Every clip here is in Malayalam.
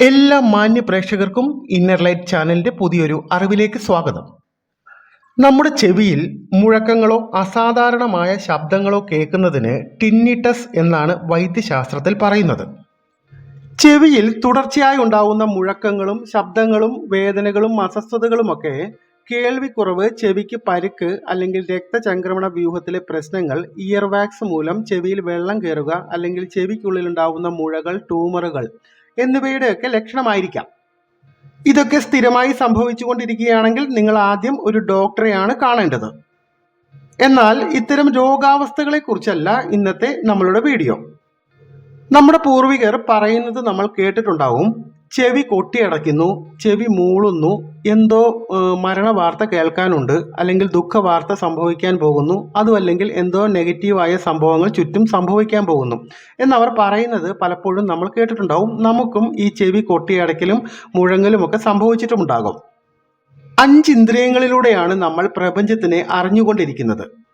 എല്ലാ മാന്യ പ്രേക്ഷകർക്കും ഇന്നർ ലൈറ്റ് ചാനലിന്റെ പുതിയൊരു അറിവിലേക്ക് സ്വാഗതം. നമ്മുടെ ചെവിയിൽ മുഴക്കങ്ങളോ അസാധാരണമായ ശബ്ദങ്ങളോ കേൾക്കുന്നതിന് ടിന്നിട്ടസ് എന്നാണ് വൈദ്യശാസ്ത്രത്തിൽ പറയുന്നത്. ചെവിയിൽ തുടർച്ചയായി ഉണ്ടാവുന്ന മുഴക്കങ്ങളും ശബ്ദങ്ങളും വേദനകളും അസ്വസ്ഥതകളുമൊക്കെ കേൾവിക്കുറവ് ചെവിക്ക് പരുക്ക് അല്ലെങ്കിൽ രക്തചംക്രമണ വ്യൂഹത്തിലെ പ്രശ്നങ്ങൾ ഇയർ വാക്സ് മൂലം ചെവിയിൽ വെള്ളം കയറുക അല്ലെങ്കിൽ ചെവിക്കുള്ളിൽ ഉണ്ടാവുന്ന മുഴകൾ ട്യൂമറുകൾ എന്നിവയുടെയൊക്കെ ലക്ഷണമായിരിക്കാം. ഇതൊക്കെ സ്ഥിരമായി സംഭവിച്ചുകൊണ്ടിരിക്കുകയാണെങ്കിൽ നിങ്ങൾ ആദ്യം ഒരു ഡോക്ടറെയാണ് കാണേണ്ടത്. എന്നാൽ ഇത്തരം രോഗാവസ്ഥകളെക്കുറിച്ചല്ല ഇന്നത്തെ നമ്മളുടെ വീഡിയോ. നമ്മുടെ പൂർവികർ പറയുന്നത് നമ്മൾ കേട്ടിട്ടുണ്ടാവും. ചെവി കൊട്ടിയടയ്ക്കുന്നു ചെവി മൂളുന്നു എന്തോ മരണ വാർത്ത കേൾക്കാനുണ്ട് അല്ലെങ്കിൽ ദുഃഖ വാർത്ത സംഭവിക്കാൻ പോകുന്നു അതുമല്ലെങ്കിൽ എന്തോ നെഗറ്റീവായ സംഭവങ്ങൾ ചുറ്റും സംഭവിക്കാൻ പോകുന്നു. എന്നവർ പറയുന്നത് പലപ്പോഴും നമ്മൾ കേട്ടിട്ടുണ്ടാവും. നമുക്കും ഈ ചെവി കൊട്ടിയടക്കലും മുഴങ്ങലും ഒക്കെ സംഭവിച്ചിട്ടുമുണ്ടാകും. അഞ്ചിന്ദ്രിയങ്ങളിലൂടെയാണ് നമ്മൾ പ്രപഞ്ചത്തിനെ അറിഞ്ഞുകൊണ്ടിരിക്കുന്നത്.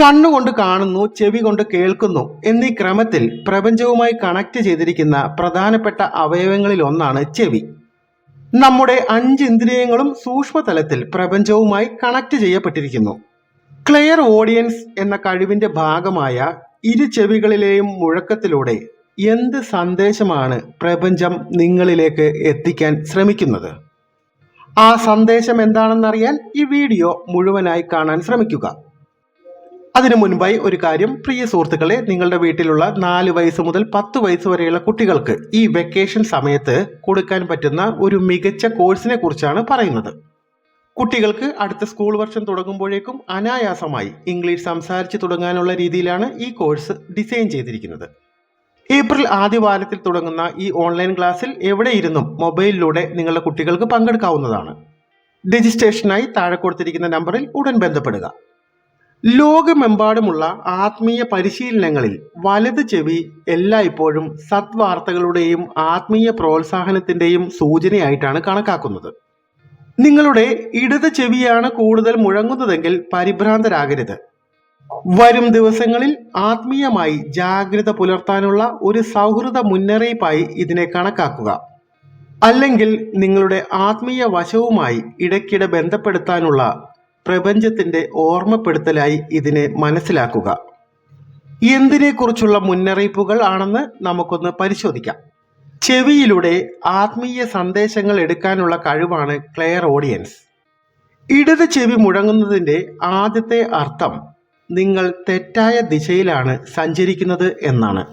കണ്ണുകൊണ്ട് കാണുന്നു ചെവി കൊണ്ട് കേൾക്കുന്നു എന്നീ ക്രമത്തിൽ പ്രപഞ്ചവുമായി കണക്ട് ചെയ്തിരിക്കുന്ന പ്രധാനപ്പെട്ട അവയവങ്ങളിൽ ഒന്നാണ് ചെവി. നമ്മുടെ അഞ്ച് ഇന്ദ്രിയങ്ങളും സൂക്ഷ്മതലത്തിൽ പ്രപഞ്ചവുമായി കണക്ട് ചെയ്യപ്പെട്ടിരിക്കുന്നു. ക്ലെയർ ഓഡിയൻസ് എന്ന കഴിവിന്റെ ഭാഗമായ ഇരു ചെവികളിലെയും മുഴക്കത്തിലൂടെ എന്ത് സന്ദേശമാണ് പ്രപഞ്ചം നിങ്ങളിലേക്ക് എത്തിക്കാൻ ശ്രമിക്കുന്നത്? ആ സന്ദേശം എന്താണെന്നറിയാൻ ഈ വീഡിയോ മുഴുവനായി കാണാൻ ശ്രമിക്കുക. അതിനു മുൻപായി ഒരു കാര്യം പ്രിയ സുഹൃത്തുക്കളെ നിങ്ങളുടെ വീട്ടിലുള്ള നാല് വയസ്സ് മുതൽ പത്ത് വയസ്സ് വരെയുള്ള കുട്ടികൾക്ക് ഈ വെക്കേഷൻ സമയത്ത് കൊടുക്കാൻ പറ്റുന്ന ഒരു മികച്ച കോഴ്സിനെ കുറിച്ചാണ് പറയുന്നത്. കുട്ടികൾക്ക് അടുത്ത സ്കൂൾ വർഷം തുടങ്ങുമ്പോഴേക്കും അനായാസമായി ഇംഗ്ലീഷ് സംസാരിച്ച് തുടങ്ങാനുള്ള രീതിയിലാണ് ഈ കോഴ്സ് ഡിസൈൻ ചെയ്തിരിക്കുന്നത്. ഏപ്രിൽ ആദ്യവാരത്തിൽ തുടങ്ങുന്ന ഈ ഓൺലൈൻ ക്ലാസ്സിൽ എവിടെ ഇരുന്നും മൊബൈലിലൂടെ നിങ്ങളുടെ കുട്ടികൾക്ക് പങ്കെടുക്കാവുന്നതാണ്. രജിസ്ട്രേഷനായി താഴെ കൊടുത്തിരിക്കുന്ന നമ്പറിൽ ഉടൻ ബന്ധപ്പെടുക. ലോകമെമ്പാടുമുള്ള ആത്മീയ പരിശീലനങ്ങളിൽ വലത് ചെവി എല്ലായ്പ്പോഴും സത്വാർത്തകളുടെയും ആത്മീയ പ്രോത്സാഹനത്തിന്റെയും സൂചനയായിട്ടാണ് കണക്കാക്കുന്നത്. നിങ്ങളുടെ ഇടത് ചെവിയാണ് കൂടുതൽ മുഴങ്ങുന്നതെങ്കിൽ പരിഭ്രാന്തരാകരുത്. വരും ദിവസങ്ങളിൽ ആത്മീയമായി ജാഗ്രത പുലർത്താനുള്ള ഒരു സൗഹൃദ മുന്നറിയിപ്പായി ഇതിനെ കണക്കാക്കുക. അല്ലെങ്കിൽ നിങ്ങളുടെ ആത്മീയ വശവുമായി ഇടയ്ക്കിടെ ബന്ധപ്പെടുത്താനുള്ള പ്രപഞ്ചത്തിന്റെ ഓർമ്മപ്പെടുത്തലായി ഇതിനെ മനസ്സിലാക്കുക. എന്തിനെക്കുറിച്ചുള്ള മുന്നറിയിപ്പുകൾ ആണെന്ന് നമുക്കൊന്ന് പരിശോധിക്കാം. ചെവിയിലൂടെ ആത്മീയ സന്ദേശങ്ങൾ എടുക്കാനുള്ള കഴിവാണ് ക്ലെയർ ഓഡിയൻസ്. ഇടത് ചെവി മുഴങ്ങുന്നതിന്റെ ആദ്യത്തെ അർത്ഥം നിങ്ങൾ തെറ്റായ ദിശയിലാണ് സഞ്ചരിക്കുന്നത് എന്നാണ്.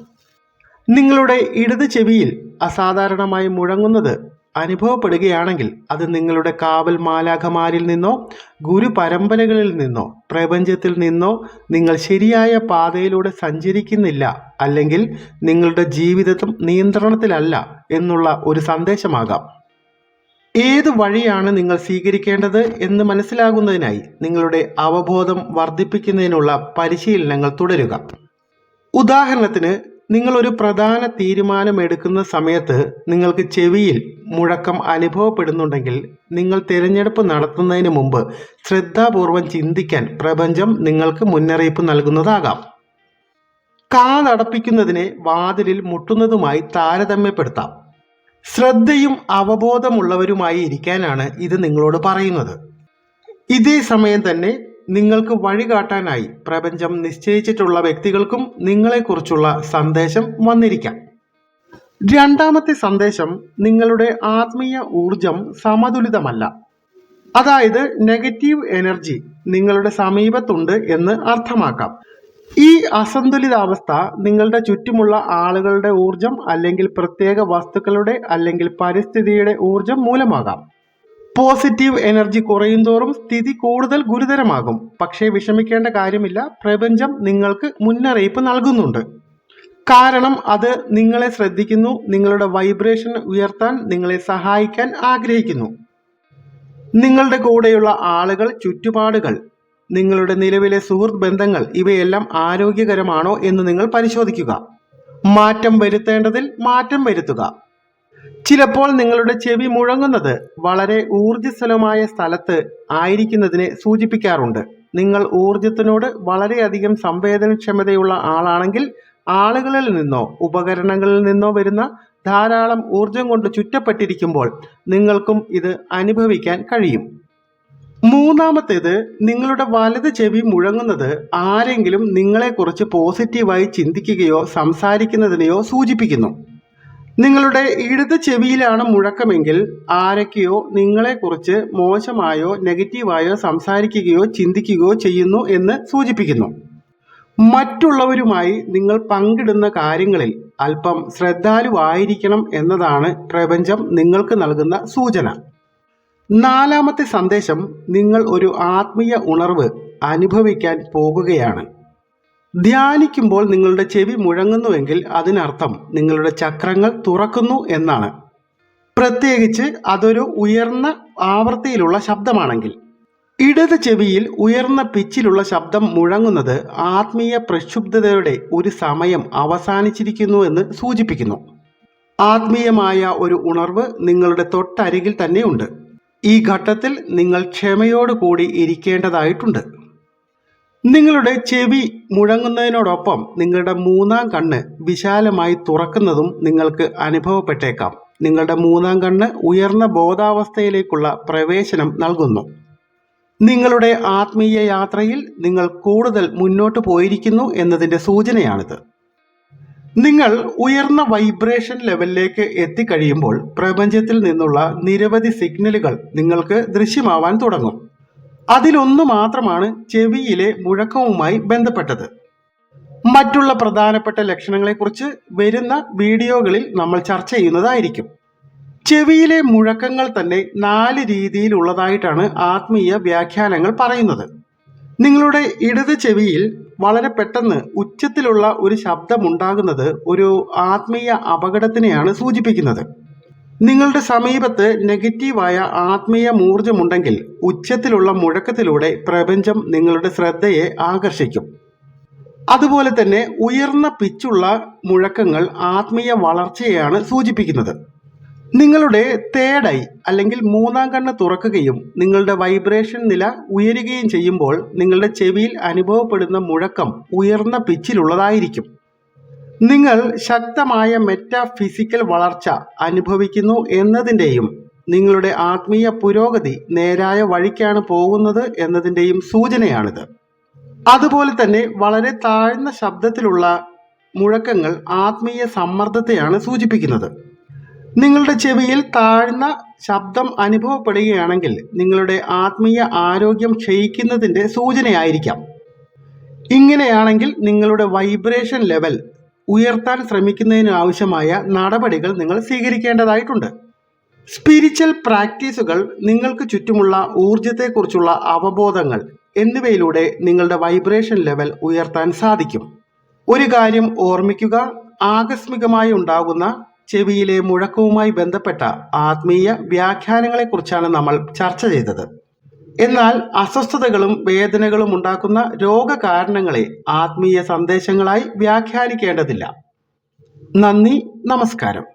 നിങ്ങളുടെ ഇടത് ചെവിയിൽ അസാധാരണമായി മുഴങ്ങുന്നത് അനുഭവപ്പെടുകയാണെങ്കിൽ അത് നിങ്ങളുടെ കാവൽ മാലാഖമാരിൽ നിന്നോ ഗുരു പരമ്പരകളിൽ നിന്നോ പ്രപഞ്ചത്തിൽ നിന്നോ നിങ്ങൾ ശരിയായ പാതയിലൂടെ സഞ്ചരിക്കുന്നില്ല അല്ലെങ്കിൽ നിങ്ങളുടെ ജീവിതത്തും നിയന്ത്രണത്തിലല്ല എന്നുള്ള ഒരു സന്ദേശമാകാം. ഏത് വഴിയാണ് നിങ്ങൾ സ്വീകരിക്കേണ്ടത് എന്ന് മനസ്സിലാകുന്നതിനായി നിങ്ങളുടെ അവബോധം വർദ്ധിപ്പിക്കുന്നതിനുള്ള പരിശീലനങ്ങൾ തുടരുക. ഉദാഹരണത്തിന് നിങ്ങൾ ഒരു പ്രധാന തീരുമാനം എടുക്കുന്ന സമയത്ത് നിങ്ങൾക്ക് ചെവിയിൽ മുഴക്കം അനുഭവപ്പെടുന്നുണ്ടെങ്കിൽ നിങ്ങൾ തിരഞ്ഞെടുപ്പ് നടത്തുന്നതിന് മുമ്പ് ശ്രദ്ധാപൂർവം ചിന്തിക്കാൻ പ്രപഞ്ചം നിങ്ങൾക്ക് മുന്നറിയിപ്പ് നൽകുന്നതാകാം. കാതടപ്പിക്കുന്നതിനെ വാതിലിൽ മുട്ടുന്നതുമായി താരതമ്യപ്പെടുത്താം. ശ്രദ്ധയും അവബോധമുള്ളവരുമായി ഇരിക്കാനാണ് ഇത് നിങ്ങളോട് പറയുന്നത്. ഇതേ സമയം തന്നെ നിങ്ങൾക്ക് വഴികാട്ടാനായി പ്രപഞ്ചം നിശ്ചയിച്ചിട്ടുള്ള വ്യക്തികൾക്കും നിങ്ങളെക്കുറിച്ചുള്ള സന്ദേശം വന്നിരിക്കാം. രണ്ടാമത്തെ സന്ദേശം നിങ്ങളുടെ ആത്മീയ ഊർജം സമതുലിതമല്ല. അതായത് നെഗറ്റീവ് എനർജി നിങ്ങളുടെ സമീപത്തുണ്ട് എന്ന് അർത്ഥമാക്കാം. ഈ അസന്തുലിതാവസ്ഥ നിങ്ങളുടെ ചുറ്റുമുള്ള ആളുകളുടെ ഊർജം അല്ലെങ്കിൽ പ്രത്യേക വസ്തുക്കളുടെ അല്ലെങ്കിൽ പരിസ്ഥിതിയുടെ ഊർജം മൂലമാകാം. പോസിറ്റീവ് എനർജി കുറയുന്തോറും സ്ഥിതി കൂടുതൽ ഗുരുതരമാകും. പക്ഷേ വിഷമിക്കേണ്ട കാര്യമില്ല. പ്രപഞ്ചം നിങ്ങൾക്ക് മുന്നറിയിപ്പ് നൽകുന്നുണ്ട്. കാരണം അത് നിങ്ങളെ ശ്രദ്ധിക്കുന്നു നിങ്ങളുടെ വൈബ്രേഷൻ ഉയർത്താൻ നിങ്ങളെ സഹായിക്കാൻ ആഗ്രഹിക്കുന്നു. നിങ്ങളുടെ കൂടെയുള്ള ആളുകൾ ചുറ്റുപാടുകൾ നിങ്ങളുടെ നിലവിലെ സുഹൃത്ത് ബന്ധങ്ങൾ ഇവയെല്ലാം ആരോഗ്യകരമാണോ എന്ന് നിങ്ങൾ പരിശോധിക്കുക. മാറ്റം വരുത്തേണ്ടതിൽ മാറ്റം വരുത്തുക. ചിലപ്പോൾ നിങ്ങളുടെ ചെവി മുഴങ്ങുന്നത് വളരെ ഊർജസ്വലമായ സ്ഥലത്ത് ആയിരിക്കുന്നതിനെ സൂചിപ്പിക്കാറുണ്ട്. നിങ്ങൾ ഊർജത്തിനോട് വളരെയധികം സംവേദനക്ഷമതയുള്ള ആളാണെങ്കിൽ ആളുകളിൽ നിന്നോ ഉപകരണങ്ങളിൽ നിന്നോ വരുന്ന ധാരാളം ഊർജം കൊണ്ട് ചുറ്റപ്പെട്ടിരിക്കുമ്പോൾ നിങ്ങൾക്കും ഇത് അനുഭവിക്കാൻ കഴിയും. മൂന്നാമത്തേത് നിങ്ങളുടെ വലത് ചെവി മുഴങ്ങുന്നത് ആരെങ്കിലും നിങ്ങളെക്കുറിച്ച് പോസിറ്റീവായി ചിന്തിക്കുകയോ സംസാരിക്കുന്നതിനെയോ സൂചിപ്പിക്കുന്നു. നിങ്ങളുടെ ഇടത് ചെവിയിലാണ് മുഴക്കമെങ്കിൽ ആരൊക്കെയോ നിങ്ങളെക്കുറിച്ച് മോശമായോ നെഗറ്റീവായോ സംസാരിക്കുകയോ ചിന്തിക്കുകയോ ചെയ്യുന്നു എന്ന് സൂചിപ്പിക്കുന്നു. മറ്റുള്ളവരുമായി നിങ്ങൾ പങ്കിടുന്ന കാര്യങ്ങളിൽ അല്പം ശ്രദ്ധാലുവായിരിക്കണം എന്നതാണ് പ്രപഞ്ചം നിങ്ങൾക്ക് നൽകുന്ന സൂചന. നാലാമത്തെ സന്ദേശം നിങ്ങൾ ഒരു ആത്മീയ ഉണർവ് അനുഭവിക്കാൻ പോകുകയാണ്. ധ്യാനിക്കുമ്പോൾ നിങ്ങളുടെ ചെവി മുഴങ്ങുന്നുവെങ്കിൽ അതിനർത്ഥം നിങ്ങളുടെ ചക്രങ്ങൾ തുറക്കുന്നു എന്നാണ്. പ്രത്യേകിച്ച് അതൊരു ഉയർന്ന ആവൃത്തിയിലുള്ള ശബ്ദമാണെങ്കിൽ. ഇടത് ചെവിയിൽ ഉയർന്ന പിച്ചിലുള്ള ശബ്ദം മുഴങ്ങുന്നത് ആത്മീയ പ്രക്ഷുബ്ധതയുടെ ഒരു സമയം അവസാനിച്ചിരിക്കുന്നു എന്ന് സൂചിപ്പിക്കുന്നു. ആത്മീയമായ ഒരു ഉണർവ് നിങ്ങളുടെ തൊട്ടരികിൽ തന്നെയുണ്ട്. ഈ ഘട്ടത്തിൽ നിങ്ങൾ ക്ഷമയോടുകൂടി ഇരിക്കേണ്ടതായിട്ടുണ്ട്. നിങ്ങളുടെ ചെവി മുഴങ്ങുന്നതിനോടൊപ്പം നിങ്ങളുടെ മൂന്നാം കണ്ണ് വിശാലമായി തുറക്കുന്നതും നിങ്ങൾക്ക് അനുഭവപ്പെട്ടേക്കാം. നിങ്ങളുടെ മൂന്നാം കണ്ണ് ഉയർന്ന ബോധാവസ്ഥയിലേക്കുള്ള പ്രവേശനം നൽകുന്നു. നിങ്ങളുടെ ആത്മീയ യാത്രയിൽ നിങ്ങൾ കൂടുതൽ മുന്നോട്ട് പോയിരിക്കുന്നു എന്നതിന്റെ സൂചനയാണിത്. നിങ്ങൾ ഉയർന്ന വൈബ്രേഷൻ ലെവലിലേക്ക് എത്തിക്കഴിയുമ്പോൾ പ്രപഞ്ചത്തിൽ നിന്നുള്ള നിരവധി സിഗ്നലുകൾ നിങ്ങൾക്ക് ദൃശ്യമാവാൻ തുടങ്ങും. അതിലൊന്നു മാത്രമാണ് ചെവിയിലെ മുഴക്കവുമായി ബന്ധപ്പെട്ടത്. മറ്റുള്ള പ്രധാനപ്പെട്ട ലക്ഷണങ്ങളെക്കുറിച്ച് വരുന്ന വീഡിയോകളിൽ നമ്മൾ ചർച്ച ചെയ്യുന്നതായിരിക്കും. ചെവിയിലെ മുഴക്കങ്ങൾ തന്നെ നാല് രീതിയിലുള്ളതായിട്ടാണ് ആത്മീയ വ്യാഖ്യാനങ്ങൾ പറയുന്നത്. നിങ്ങളുടെ ഇടത് ചെവിയിൽ വളരെ പെട്ടെന്ന് ഉച്ചത്തിലുള്ള ഒരു ശബ്ദമുണ്ടാകുന്നത് ഒരു ആത്മീയ അപകടത്തിനെയാണ് സൂചിപ്പിക്കുന്നത്. നിങ്ങളുടെ സമീപത്ത് നെഗറ്റീവായ ആത്മീയ മൂർജമുണ്ടെങ്കിൽ ഉച്ചത്തിലുള്ള മുഴക്കത്തിലൂടെ പ്രപഞ്ചം നിങ്ങളുടെ ശ്രദ്ധയെ ആകർഷിക്കും. അതുപോലെ തന്നെ ഉയർന്ന പിച്ചുള്ള മുഴക്കങ്ങൾ ആത്മീയ വളർച്ചയാണ് സൂചിപ്പിക്കുന്നത്. നിങ്ങളുടെ തേടൈ അല്ലെങ്കിൽ മൂന്നാം കണ്ണ് തുറക്കുകയും നിങ്ങളുടെ വൈബ്രേഷൻ നില ഉയരുകയും ചെയ്യുമ്പോൾ നിങ്ങളുടെ ചെവിയിൽ അനുഭവപ്പെടുന്ന മുഴക്കം ഉയർന്ന പിച്ചിലുള്ളതായിരിക്കും. നിങ്ങൾ ശക്തമായ മെറ്റാഫിസിക്കൽ വളർച്ച അനുഭവിക്കുന്നു എന്നതിന്റെയും നിങ്ങളുടെ ആത്മീയ പുരോഗതി നേരായ വഴിക്കാണ് പോകുന്നത് എന്നതിന്റെയും സൂചനയാണിത്. അതുപോലെ തന്നെ വളരെ താഴ്ന്ന ശബ്ദത്തിലുള്ള മുഴക്കങ്ങൾ ആത്മീയ സമ്മർദ്ദത്തെയാണ് സൂചിപ്പിക്കുന്നത്. നിങ്ങളുടെ ചെവിയിൽ താഴ്ന്ന ശബ്ദം അനുഭവപ്പെടുകയാണെങ്കിൽ നിങ്ങളുടെ ആത്മീയ ആരോഗ്യം ക്ഷയിക്കുന്നതിന്റെ സൂചനയായിരിക്കാം. ഇങ്ങനെയാണെങ്കിൽ നിങ്ങളുടെ വൈബ്രേഷൻ ലെവൽ ഉയർത്താൻ ശ്രമിക്കുന്നതിന് ആവശ്യമായ നടപടികൾ നിങ്ങൾ സ്വീകരിക്കേണ്ടതായിട്ടുണ്ട്. സ്പിരിച്വൽ പ്രാക്ടീസുകൾ നിങ്ങൾക്ക് ചുറ്റുമുള്ള ഊർജത്തെക്കുറിച്ചുള്ള അവബോധങ്ങൾ എന്നിവയിലൂടെ നിങ്ങളുടെ വൈബ്രേഷൻ ലെവൽ ഉയർത്താൻ സാധിക്കും. ഒരു കാര്യം ഓർമ്മിക്കുക ആകസ്മികമായി ഉണ്ടാകുന്ന ചെവിയിലെ മുഴക്കവുമായി ബന്ധപ്പെട്ട ആത്മീയ വ്യാഖ്യാനങ്ങളെക്കുറിച്ചാണ് നമ്മൾ ചർച്ച ചെയ്തത്. എന്നാൽ അസ്വസ്ഥതകളും വേദനകളും ഉണ്ടാക്കുന്ന രോഗകാരണങ്ങളെ ആത്മീയ സന്ദേശങ്ങളായി വ്യാഖ്യാനിക്കേണ്ടതില്ല. നന്ദി നമസ്കാരം.